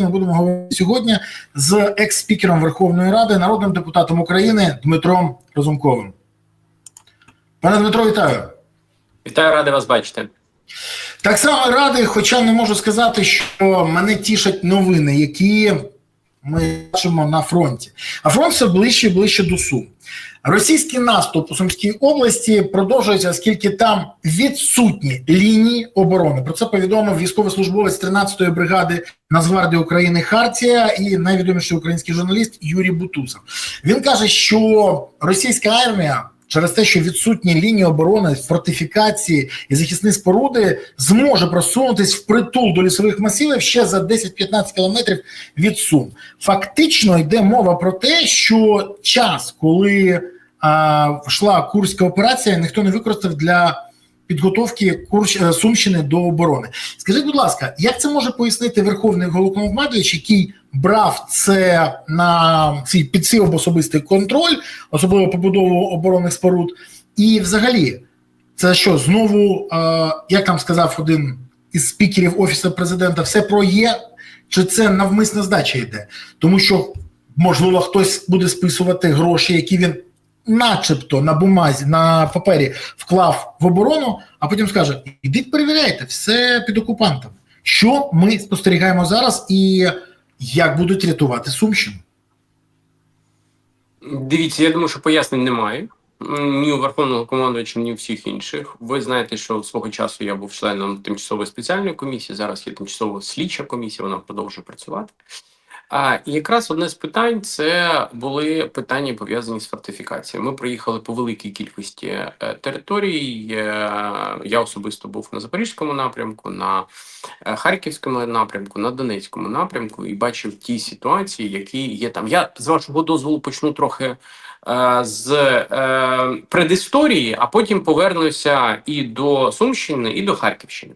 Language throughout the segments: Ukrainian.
Ми будемо говорити сьогодні з екс-спікером Верховної Ради, народним депутатом України Дмитром Разумковим. Пане Дмитро, вітаю. Вітаю, радий вас бачити. Так само радий, хоча не можу сказати, що мене тішать новини, які ми бачимо на фронті. А фронт все ближче і ближче до Сум. Російський наступ у Сумській області продовжується, оскільки там відсутні лінії оборони. Про це повідомив військовослужбовець 13-ї бригади Нацгвардії України Хартія і найвідоміший український журналіст Юрій Бутусов. Він каже, що російська армія. Через те, що відсутні лінії оборони, фортифікації і захисні споруди зможе просунутись в притул до лісових масивів ще за 10-15 кілометрів від Сум. Фактично йде мова про те, що час, коли а, йшла курська операція, ніхто не використав для підготовки е, Сумщини до оборони. Скажіть, будь ласка, як це може пояснити Верховний Головнокомандуючий, який брав це на свій під свій особистий контроль, особливо побудову оборонних споруд, і взагалі, це що знову, е, як там сказав один із спікерів офісу президента, все про є, чи це навмисна здача йде? Тому що можливо хтось буде списувати гроші, які він. Начебто на бумазі, на папері вклав в оборону, а потім скаже: ідіть перевіряйте, все під окупантами. Що ми спостерігаємо зараз, і як будуть рятувати Сумщину? Дивіться, я думаю, що пояснень немає. Ні у Верховного командувача, ні у всіх інших. Ви знаєте, що свого часу я був членом тимчасової спеціальної комісії. Зараз є тимчасова слідча комісія, вона продовжує працювати. А і якраз одне з питань це були питання пов'язані з фортифікацією. Ми приїхали по великій кількості е, територій. Я особисто був на Запорізькому напрямку, на е, Харківському напрямку, на Донецькому напрямку і бачив ті ситуації, які є там. Я з вашого дозволу почну трохи е, з предісторії, а потім повернуся і до Сумщини, і до Харківщини.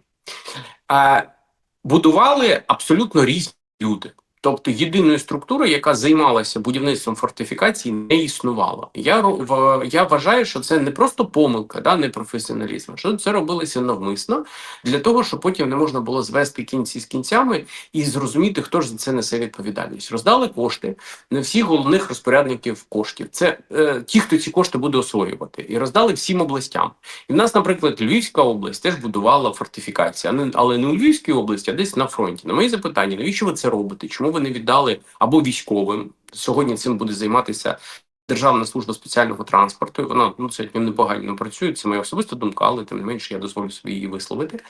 Будували абсолютно різні люди. Тобто єдиної структури, яка займалася будівництвом фортифікацій, не існувало. Я я вважаю, що це не просто помилка, да, не професіоналізм, що це робилося навмисно для того, щоб потім не можна було звести кінці з кінцями і зрозуміти, хто ж за це несе відповідальність. Роздали кошти не всіх головних розпорядників коштів. Це е, ті, хто ці кошти буде освоювати, і роздали всім областям. І в нас, наприклад, Львівська область теж будувала фортифікації, але не у Львівській області, а десь на фронті. На мої запитання, навіщо ви це робите? Чому ви не віддали або військовим? Сьогодні цим буде займатися Державна служба спеціального транспорту. Вона ну це непогано працює. Це моя особиста думка, але тим не менше я дозволю собі її висловити.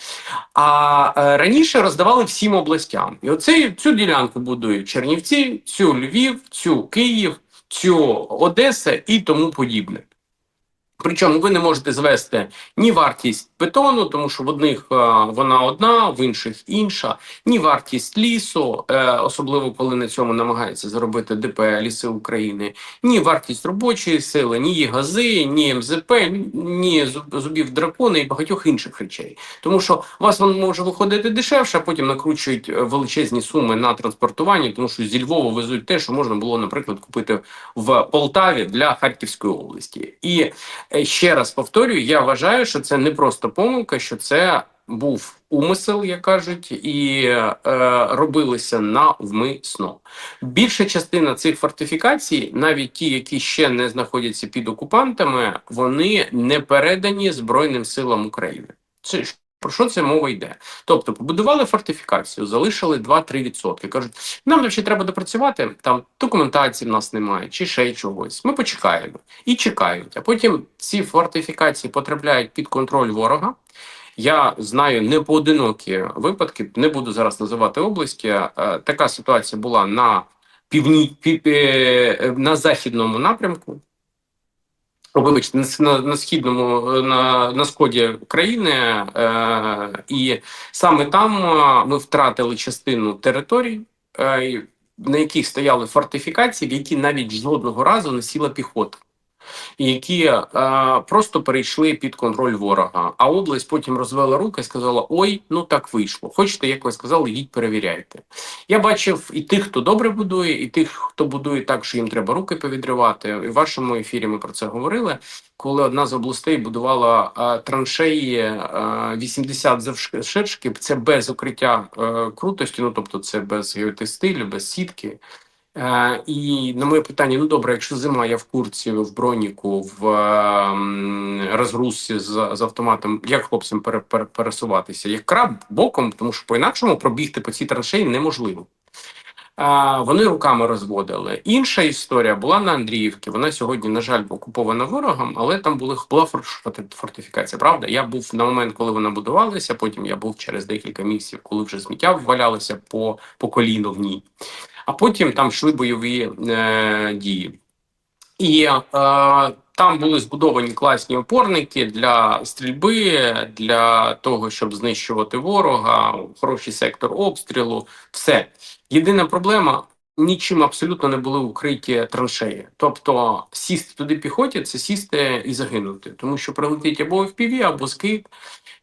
А е, раніше роздавали всім областям. І оце цю ділянку будують Чернівці, цю Львів, цю Київ, цю Одеса і тому подібне. Причому ви не можете звести ні вартість бетону, тому що в одних е, вона одна, в інших інша, ні вартість лісу, е, особливо коли на цьому намагається заробити ДП Ліси України, ні вартість робочої сили, ні гази, ні МЗП, ні зубів дракона і багатьох інших речей. Тому що вас воно може виходити дешевше, а потім накручують е, величезні суми на транспортування, тому що зі Львова везуть те, що можна було, наприклад, купити в Полтаві для Харківської області. І ще раз повторюю, я вважаю, що це не просто помилка, що це був умисел, як кажуть, і е, робилися навмисно. Більша частина цих фортифікацій, навіть ті, які ще не знаходяться під окупантами, вони не передані Збройним силам України. Це про що це мова йде? Тобто побудували фортифікацію, залишили 2-3%. Кажуть, нам ще треба допрацювати, там документації в нас немає, чи ще чогось. Ми почекаємо і чекають. А потім ці фортифікації потрапляють під контроль ворога. Я знаю непоодинокі випадки, не буду зараз називати області. Е, Така ситуація була на півні пі- е, на західному напрямку. Вибачте, на, на, на східному е, на, на сході України, е, і саме там е, ми втратили частину територій, е, на яких стояли фортифікації, в які навіть жодного разу не сіла піхота. Які е, просто перейшли під контроль ворога. А область потім розвела руки і сказала: Ой, ну так вийшло. Хочете, як ви сказали, їдь перевіряйте. Я бачив і тих, хто добре будує, і тих, хто будує так, що їм треба руки повідривати. І в вашому ефірі ми про це говорили. Коли одна з областей будувала е, траншеї е, 80 завширшки, це без укриття е, крутості, ну тобто це без геотекстилю, без сітки. Е, і на моє питання: ну добре, якщо зима, я в курці, в броніку, в е, розгрузці з, з автоматом, як хлопцям пере, пере- пересуватися? Як краб боком, тому що по-інакшому пробігти по цій траншеї неможливо. Вони руками розводили. Інша історія була на Андріївці. Вона сьогодні, на жаль, окупована ворогом, але там були була фортифікація. Правда, я був на момент, коли вона будувалася. Потім я був через декілька місяців, коли вже сміття валялося по, по коліно в ній. А потім там йшли бойові е, дії. І е, там були збудовані класні опорники для стрільби, для того, щоб знищувати ворога, хороший сектор обстрілу. Все. Єдина проблема. Нічим абсолютно не були укриті траншеї. Тобто сісти туди піхоті це сісти і загинути, тому що прилетить або FPV, або скид,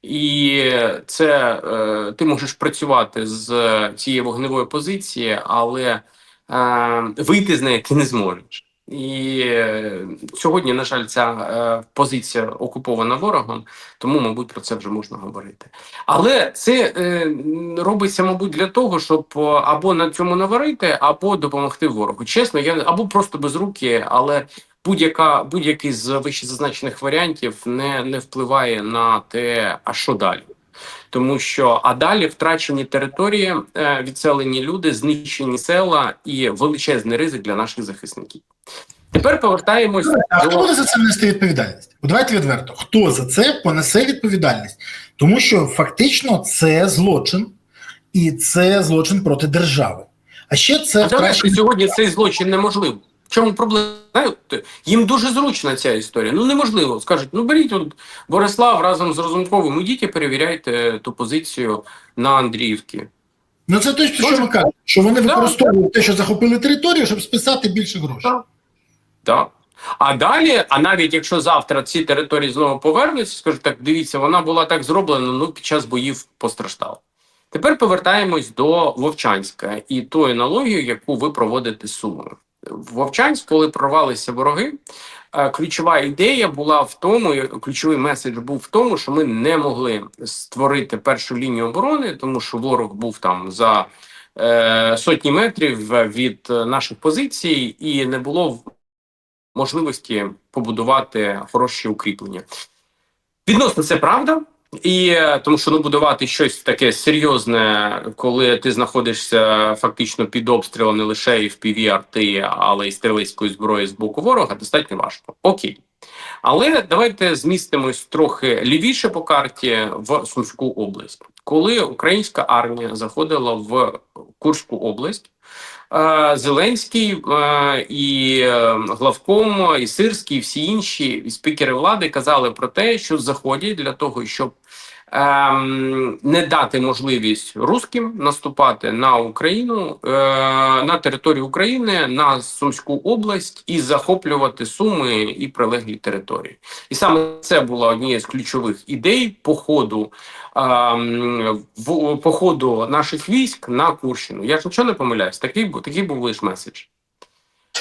і це е, ти можеш працювати з цієї вогневої позиції, але е, вийти з неї ти не зможеш. І е, сьогодні, на жаль, ця е, позиція окупована ворогом, тому, мабуть, про це вже можна говорити. Але це е, робиться, мабуть, для того, щоб або на цьому наварити, або допомогти ворогу. Чесно, я або просто без руки, але будь-яка будь-який з вищезазначених варіантів не, не впливає на те, а що далі. Тому що а далі втрачені території, е, відселені люди, знищені села і величезний ризик для наших захисників. Тепер повертаємось А хто до буде за це нести відповідальність? Давайте відверто. Хто за це понесе відповідальність? Тому що фактично це злочин, і це злочин проти держави. А ще це А втрачені сьогодні цей злочин неможливо. В чому проблема? Знаєте, Їм дуже зручна ця історія. Ну неможливо. Скажуть, ну беріть от Борислав разом з Розумковим, ідіть і перевіряйте ту позицію на Андріївці. Ну це те, що ми кажемо, що вони Да. використовують те, що захопили територію, щоб списати більше грошей. Так. Так. А далі, а навіть якщо завтра ці території знову повернуться, скажуть, так дивіться, вона була так зроблена, ну під час боїв постраждала. Тепер повертаємось до Вовчанська і тої аналогії, яку ви проводите з Сумою. Вовчанськ, коли прорвалися вороги, е, ключова ідея була в тому, ключовий меседж був в тому, що ми не могли створити першу лінію оборони, тому що ворог був там за е, сотні метрів від наших позицій, і не було можливості побудувати хороші укріплення. Відносно це правда. І е, тому, що ну будувати щось таке серйозне, коли ти знаходишся фактично під обстрілом не лише і в піві арти, але й стрілецької зброї з боку ворога, достатньо важко. Окей. Але давайте змістимось трохи лівіше по карті в Сумську область. Коли українська армія заходила в Курську область, Зеленський і е, главком, і Сирський, і всі інші і спікери влади казали про те, що заходять для того, щоб ем, не дати можливість русським наступати на Україну е, на територію України на Сумську область і захоплювати Суми і прилеглі території. І саме це була однією з ключових ідей походу ем, в походу наших військ на Курщину. Я ж нічого не помиляюсь. Такий був такий був лише меседж.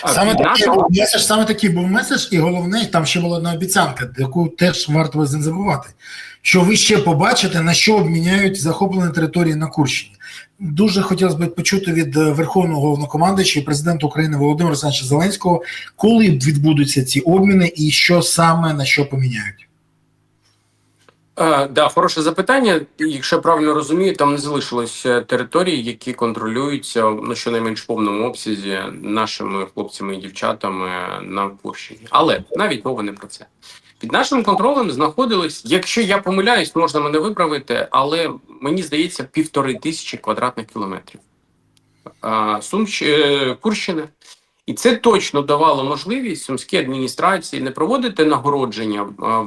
Саме такий, був меседж, саме такий був меседж, і головне, там ще була одна обіцянка, яку теж варто не забувати. Що ви ще побачите, на що обміняють захоплені території на Курщині. Дуже хотілося б почути від е, Верховного головнокомандуюча і президента України Володимира Олександровича Зеленського, коли відбудуться ці обміни і що саме на що поміняють. Е, да, хороше запитання. Якщо я правильно розумію, там не залишилось е, територій, які контролюються ну щонайменш в повному обсязі нашими хлопцями і дівчатами на Курщині. Але навіть мова не про це. Під нашим контролем знаходились, якщо я помиляюсь, можна мене виправити, але мені здається, півтори тисячі квадратних кілометрів Сумщ... е, Курщини. І це точно давало можливість сумській адміністрації не проводити нагородження е,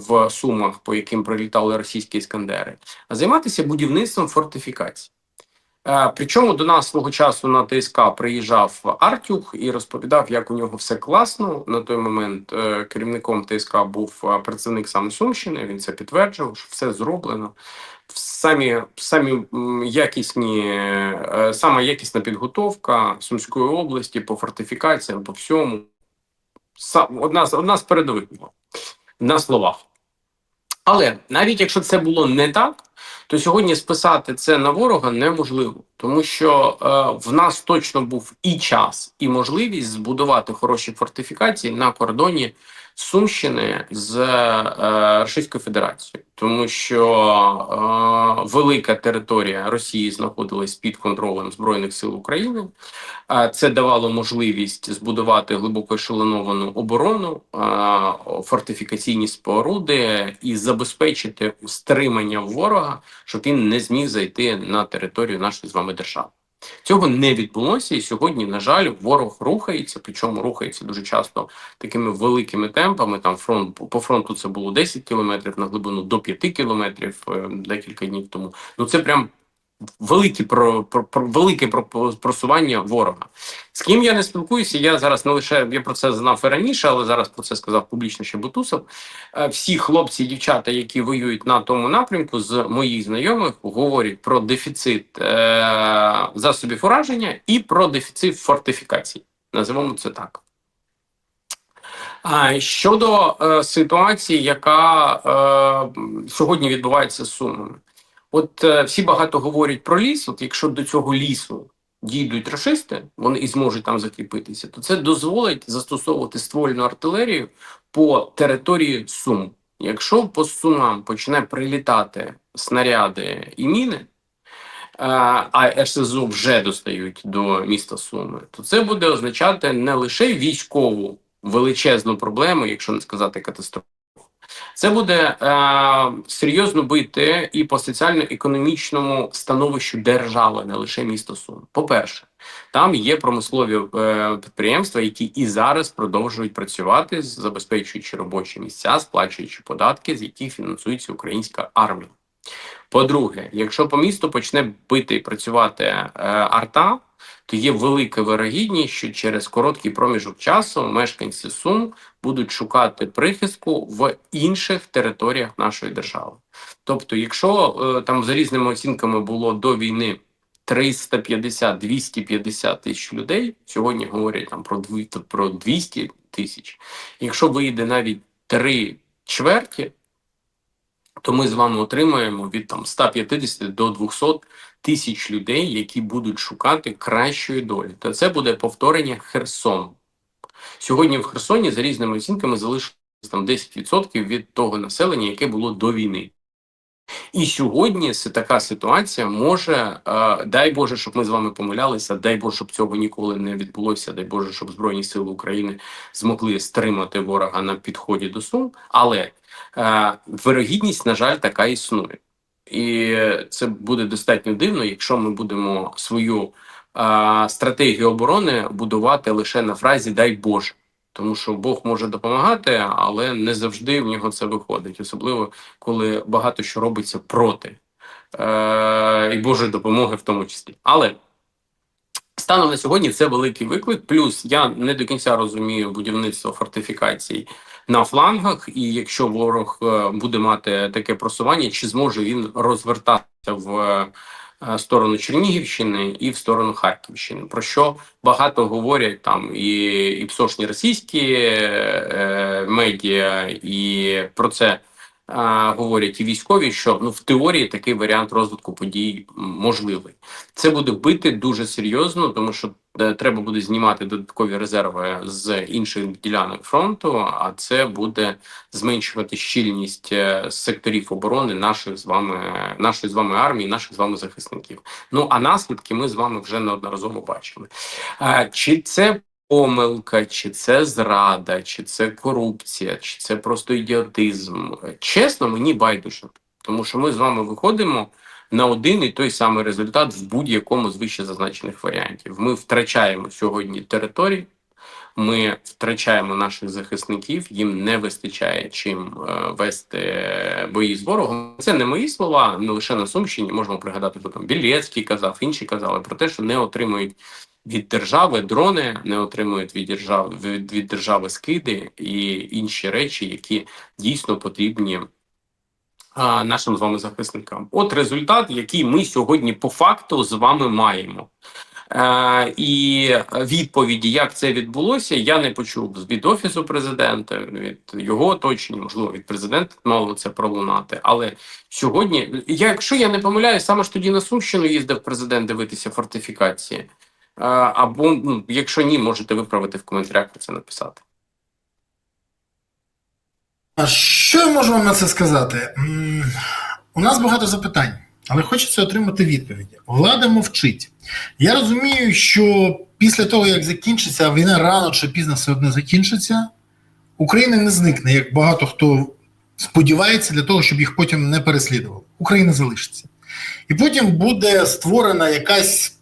в сумах, по яким прилітали російські іскандери, а займатися будівництвом фортифікацій. Е, Причому до нас свого часу на ТСК приїжджав Артюх і розповідав, як у нього все класно. На той момент е, керівником ТСК був е, представник саме Сумщини. Він це підтверджував, що все зроблено. Самі, самі якісні, сама якісна підготовка Сумської області по фортифікаціям, по всьому. Одна, з- одна з передових на словах. Але навіть якщо це було не так, то сьогодні списати це на ворога неможливо, тому що е, в нас точно був і час, і можливість збудувати хороші фортифікації на кордоні Сумщини з е, Російською Федерацією, тому що е, велика територія Росії знаходилась під контролем Збройних сил України. Це давало можливість збудувати глибоко ешелоновану оборону, е, фортифікаційні споруди і забезпечити стримання ворога, щоб він не зміг зайти на територію нашої з вами держави. Цього не відбулося, і сьогодні, на жаль, ворог рухається, причому рухається дуже часто такими великими темпами. Там фронт по фронту це було 10 кілометрів, на глибину до 5 кілометрів е, декілька днів тому. Ну це прям велике про, про, про велике просування ворога. З ким я не спілкуюся, я зараз не лише я про це знав і раніше, але зараз про це сказав публічно ще Бутусов. Е, Всі хлопці і дівчата, які воюють на тому напрямку, з моїх знайомих говорять про дефіцит е- засобів ураження і про дефіцит фортифікацій. Називаємо це так. А щодо е, ситуації, яка е, сьогодні відбувається з Сумами, от е, всі багато говорять про ліс. От якщо до цього лісу дійдуть рашисти, вони і зможуть там закріпитися, то це дозволить застосовувати ствольну артилерію по території Сум. Якщо по Сумам почне прилітати снаряди і міни, е, а ССО вже достають до міста Суми, то це буде означати не лише військову величезну проблему, якщо не сказати катастрофу. Це буде е, серйозно бити і по соціально-економічному становищу держави, не лише місто Сум. По-перше, там є промислові е, підприємства, які і зараз продовжують працювати, забезпечуючи робочі місця, сплачуючи податки, з яких фінансується українська армія. По-друге, якщо по місту почне бити і працювати е, арта, то є велика вирогідність, що через короткий проміжок часу мешканці Сум будуть шукати прихистку в інших територіях нашої держави. Тобто, якщо е, там за різними оцінками було до війни 350-250 тисяч людей, сьогодні говорять там про про 200 тисяч. Якщо вийде навіть три чверті, то ми з вами отримаємо від там 150 до 200 тисяч людей, які будуть шукати кращої долі. Та це буде повторення Херсону. Сьогодні в Херсоні за різними оцінками залишилось там 10% від того населення, яке було до війни. І сьогодні така ситуація може, е, дай Боже, щоб ми з вами помилялися, дай Боже, щоб цього ніколи не відбулося, дай Боже, щоб Збройні Сили України змогли стримати ворога на підході до Сум. Але е, вирогідність, на жаль, така існує. І це буде достатньо дивно, якщо ми будемо свою а, стратегію оборони будувати лише на фразі дай Боже. Тому що Бог може допомагати, але не завжди в нього це виходить, особливо коли багато що робиться проти е, і Божої допомоги в тому числі. Але станом на сьогодні це великий виклик. Плюс я не до кінця розумію будівництво фортифікацій на флангах, і якщо ворог е, буде мати таке просування, чи зможе він розвертатися в е, сторону Чернігівщини і в сторону Харківщини, про що багато говорять там і, і псошні російські е, медіа, і про це а, говорять і військові, що ну в теорії такий варіант розвитку подій можливий. Це буде бити дуже серйозно, тому що е, треба буде знімати додаткові резерви з інших ділянок фронту, а це буде зменшувати щільність е, секторів оборони наших з вами, нашої з вами армії, наших з вами захисників. Ну а наслідки ми з вами вже неодноразово бачили. Чи це помилка, чи це зрада, чи це корупція, чи це просто ідіотизм? Чесно, мені байдуже, тому що ми з вами виходимо. На один і той самий результат в будь-якому з вище зазначених варіантів. Ми втрачаємо сьогодні території, Ми втрачаємо наших захисників, їм не вистачає чим е, вести бої з ворогом. Це не мої слова, не лише на Сумщині. Можемо пригадати, бо там Білецький казав, інші казали про те, що не отримують від держави дрони, не отримують від держави від, від держави скиди і інші речі, які дійсно потрібні а, нашим з вами захисникам. От результат, який ми сьогодні по факту з вами маємо. Е, і відповіді, як це відбулося, я не почув від офісу президента, від його оточення, можливо, від президента мало це пролунати. Але сьогодні, якщо я не помиляюсь, саме ж тоді на Сумщину їздив президент дивитися фортифікації. Е, або ну, якщо ні, можете виправити в коментарях це написати. А що я можу вам на це сказати? У нас багато запитань, але хочеться отримати відповіді. Влада мовчить. Я розумію, що після того, як закінчиться, війна рано чи пізно все одно закінчиться, Україна не зникне, як багато хто сподівається, для того, щоб їх потім не переслідували. Україна залишиться. І потім буде створена якась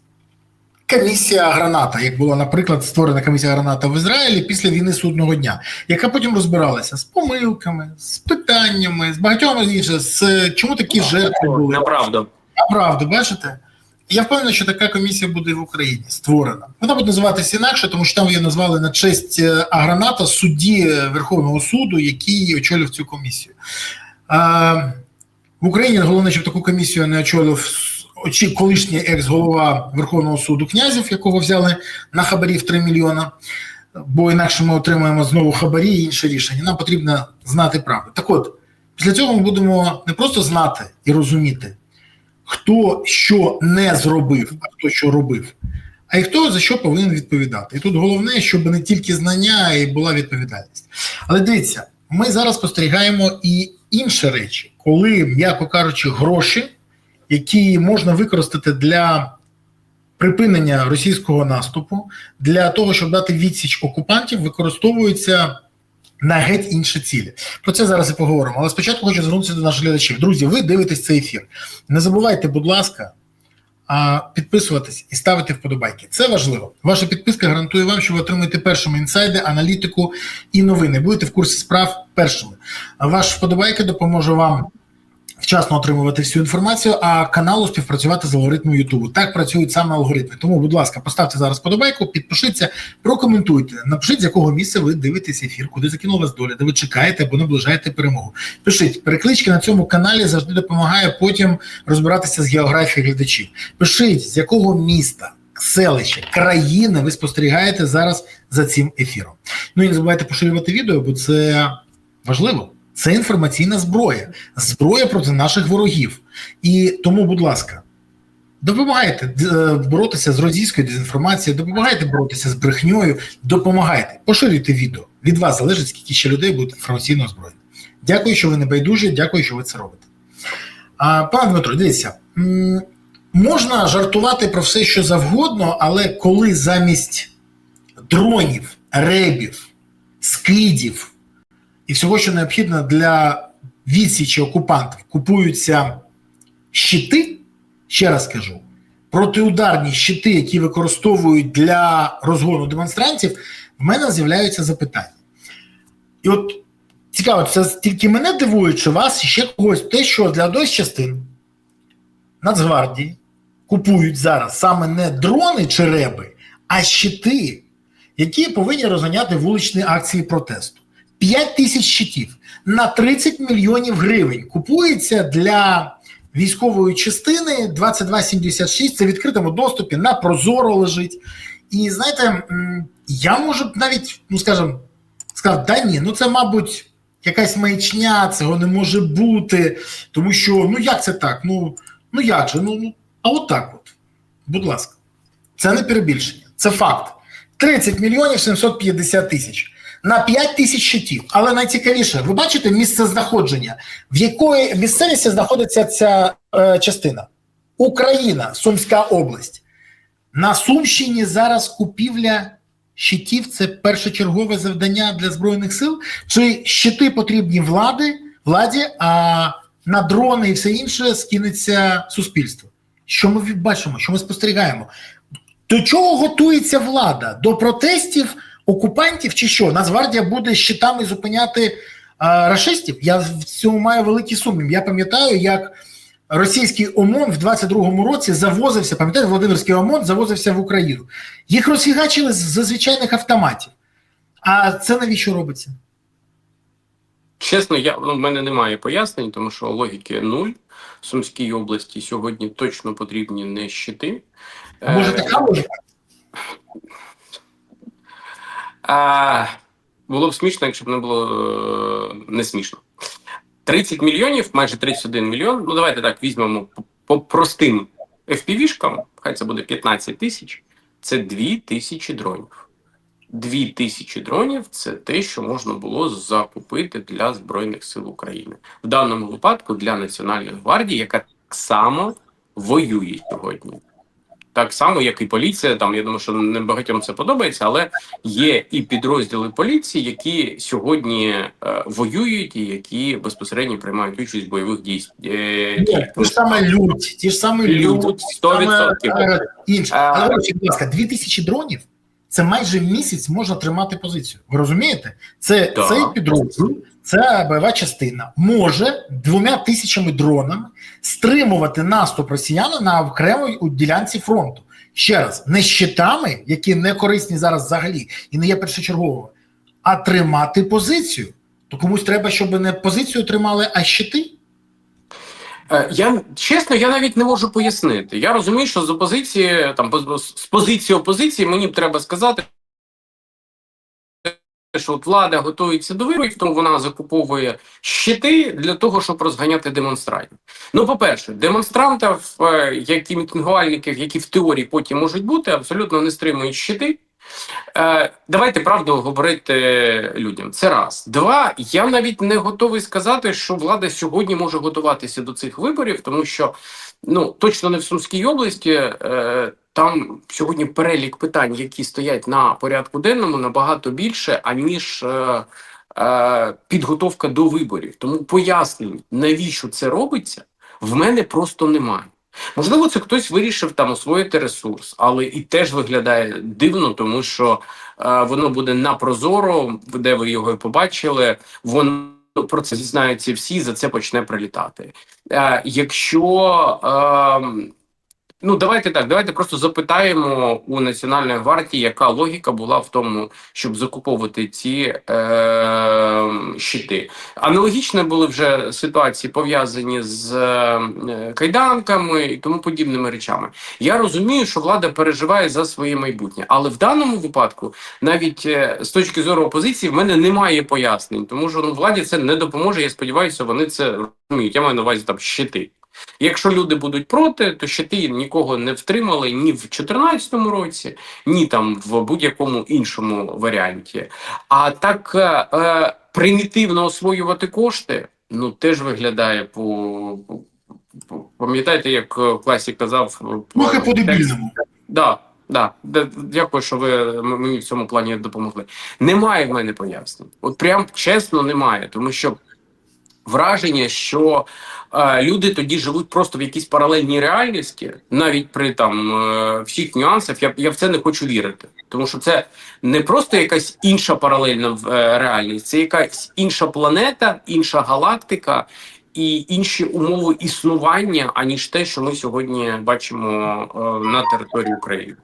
комісія граната, як була, наприклад, створена комісія граната в Ізраїлі після війни судного дня, яка потім розбиралася з помилками, з питаннями, з багатьма іншими, з чому такі жертви були. Направду. Правда, бачите? Я впевнений, що така комісія буде в Україні створена. Вона буде називатися інакше, тому що там її назвали на честь е, Аграната судді Верховного суду, який очолив цю комісію. А, в Україні головне, щоб таку комісію не очолив очі колишній екс-голова Верховного суду князів, якого взяли на хабарів 3 мільйона. Бо інакше ми отримаємо знову хабарі і інше рішення. Нам потрібно знати правду. Так от, після цього ми будемо не просто знати і розуміти, хто що не зробив, а хто що робив, а й хто за що повинен відповідати. І тут головне, щоб не тільки знання, й була відповідальність. Але дивіться, ми зараз спостерігаємо і інші речі, коли, м'яко кажучи, гроші, які можна використати для припинення російського наступу, для того, щоб дати відсіч окупантів, використовуються на геть інші цілі. Про це зараз і поговоримо. Але спочатку хочу звернутися до наших глядачів. Друзі, ви дивитесь цей ефір. Не забувайте, будь ласка, підписуватись і ставити вподобайки. Це важливо. Ваша підписка гарантує вам, що ви отримаєте першими інсайди, аналітику і новини. Будете в курсі справ першими. А Ваш вподобайка допоможе вам. Вчасно отримувати всю інформацію, а каналу співпрацювати з алгоритмом Ютубу. Так працюють саме алгоритми. Тому, будь ласка, поставте зараз подобайку, підпишіться, прокоментуйте. Напишіть, з якого місця ви дивитесь ефір, куди закинула вас доля, де ви чекаєте або наближаєте перемогу. Пишіть переклички на цьому каналі завжди допомагає потім розбиратися з географією глядачів. Пишіть, з якого міста. Селища, країни ви спостерігаєте зараз за цим ефіром. Ну і не забувайте поширювати відео, бо це важливо. Це інформаційна зброя, зброя проти наших ворогів. І тому, будь ласка, допомагайте е, боротися з російською дезінформацією, допомагайте боротися з брехньою, допомагайте, поширюйте відео. Від вас залежить, скільки ще людей будуть інформаційно озброєні. Дякую, що ви не байдужі, дякую, що ви це робите. А, Пане Дмитро, дивіться, можна жартувати про все, що завгодно, але коли замість дронів, ребів, скидів і всього, що необхідно для відсічі окупантів, купуються щити, ще раз кажу, протиударні щити, які використовують для розгону демонстрантів, в мене з'являються запитання. І от цікаво, це тільки мене дивує, чи вас ще когось те, що для одної з частин Нацгвардії купують зараз саме не дрони чи реби, а щити, які повинні розганяти вуличні акції протесту. 5 тисяч щитів на 30 мільйонів гривень купується для військової частини 2276. Це в відкритому доступі на Прозоро лежить. І знаєте, я можу навіть, ну скажімо, сказав, да ні, ну це, мабуть, якась маячня, цього не може бути, тому що ну як це так? Ну, ну як же? Ну, ну а от так от. Будь ласка, це не перебільшення, це факт. 30 мільйонів 750 тисяч на 5 тисяч щитів. Але найцікавіше, ви бачите місце знаходження, в якої місцевості знаходиться ця е, частина? Україна, Сумська область. На Сумщині зараз купівля щитів це першочергове завдання для Збройних сил? Чи щити потрібні влади, владі, а на дрони і все інше скинеться суспільство? Що ми бачимо, що ми спостерігаємо? До чого готується влада? До протестів окупантів чи що? Нацгвардія буде щитами зупиняти а, рашистів? Я в цьому маю великий сумнів. Я пам'ятаю, як російський ОМОН в 22-му році завозився, пам'ятаєте, Володимирський ОМОН завозився в Україну. Їх розфігачили з звичайних автоматів. А це навіщо робиться? Чесно, я ну, в мене немає пояснень, тому що логіки нуль. В Сумській області сьогодні точно потрібні не щити. А може Е, така логіка? А, було б смішно, якщо б не було е, не смішно. 30 мільйонів, майже 31 мільйон. Ну, давайте так візьмемо по, простим FPV-шкам, хай це буде 15 тисяч. Це 2 тисячі дронів. 2 тисячі дронів це те, що можна було закупити для Збройних сил України. В даному випадку для Національної гвардії, яка так само воює сьогодні. Так само, як і поліція. Там я думаю, що не багатьом це подобається, але є і підрозділи поліції, які сьогодні е, воюють і які безпосередньо приймають участь в бойових дій. Е, Ні, ті ж саме лють, ті ж саме лють, Лють, 100%. е, інше. Але будь ласка, 2000 дронів це майже місяць можна тримати позицію. Ви розумієте? Це Так. цей підрозділ, це бойова частина може двома тисячами дронами стримувати наступ росіян на окремій ділянці фронту. Ще раз, не щитами, які не корисні зараз взагалі і не є першочерговими, а тримати позицію. То комусь треба, щоб не позицію тримали, а щити. Е, Я чесно, я навіть не можу пояснити. Я розумію, що з опозиції, там з позиції опозиції, мені б треба сказати, що от влада готується до виборів, тому вона закуповує щити для того, щоб розганяти демонстрантів. Ну, по-перше, демонстрантів, е, які мітингувальників, які в теорії потім можуть бути, абсолютно не стримують щити. Е, давайте правду говорити людям. Це раз. Два. Я навіть не готовий сказати, що влада сьогодні може готуватися до цих виборів, тому що ну точно не в Сумській області. Там сьогодні перелік питань, які стоять на порядку денному, набагато більше, аніж е, е, підготовка до виборів. Тому пояснень, навіщо це робиться, в мене просто немає. Можливо, це хтось вирішив там освоїти ресурс, але і теж виглядає дивно, тому що е, воно буде на прозоро, де ви його і побачили. Воно про це зізнаються всі, за це почне прилітати. Е, якщо е, Ну, давайте так, давайте просто запитаємо у Національної гвардії, яка логіка була в тому, щоб закуповувати ці е, щити. Аналогічно були вже ситуації пов'язані з е, кайданками і тому подібними речами. Я розумію, що влада переживає за своє майбутнє, але в даному випадку, навіть е, з точки зору опозиції, в мене немає пояснень, тому що ну, владі це не допоможе. Я сподіваюся, вони це розуміють. Я маю на увазі там щити. Якщо люди будуть проти, то щити нікого не втримали ні в 2014 році, ні там в будь-якому іншому варіанті. А так е, е, примітивно освоювати кошти, ну теж виглядає по. по- по- Пам'ятаєте, як е, класік казав, Трохи по-дебільному. Да, да. Дякую, що ви мені в цьому плані допомогли. Немає в мене пояснень. От прям чесно немає, тому що враження, що е, люди тоді живуть просто в якійсь паралельній реальності, навіть при там е, всіх нюансах. Я, я в це не хочу вірити. Тому що це не просто якась інша паралельна е, реальність, це якась інша планета, інша галактика. І інші умови існування, аніж те, що ми сьогодні бачимо е, на території України.